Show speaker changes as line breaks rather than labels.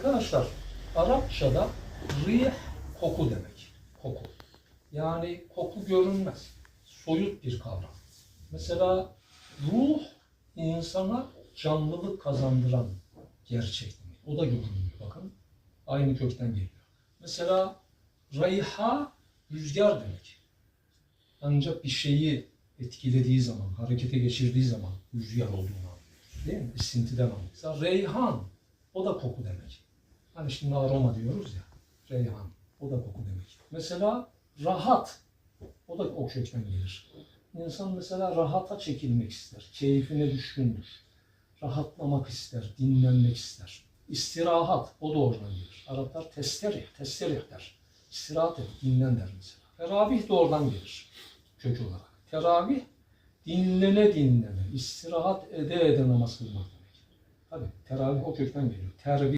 Arkadaşlar Arapçada rih koku demek. Koku. Yani koku görünmez. Soyut bir kavram. Mesela ruh insana canlılık kazandıran gerçek. O da görünmüyor bakın. Aynı kökten geliyor. Mesela rayha rüzgar demek. Ancak bir şeyi etkilediği zaman, harekete geçirdiği zaman rüzgar olduğunu anlıyoruz. Değil mi? Esintiden anlıyoruz. Reyhan, o da koku demek. Hani şimdi aroma diyoruz ya, reyhan, o da koku demek. Mesela rahat, o da o kökten gelir. İnsan mesela rahata çekilmek ister, keyfine düşkündür. Rahatlamak ister, dinlenmek ister. İstirahat, o da oradan gelir. Araplar testerih, testerih der. İstirahat et, dinlen der mesela. Teravih de oradan gelir kök olarak. Teravih dinlene dinlene, istirahat ede ede namaz kılmak demek. Tabi teravih o kökten geliyor. Tervih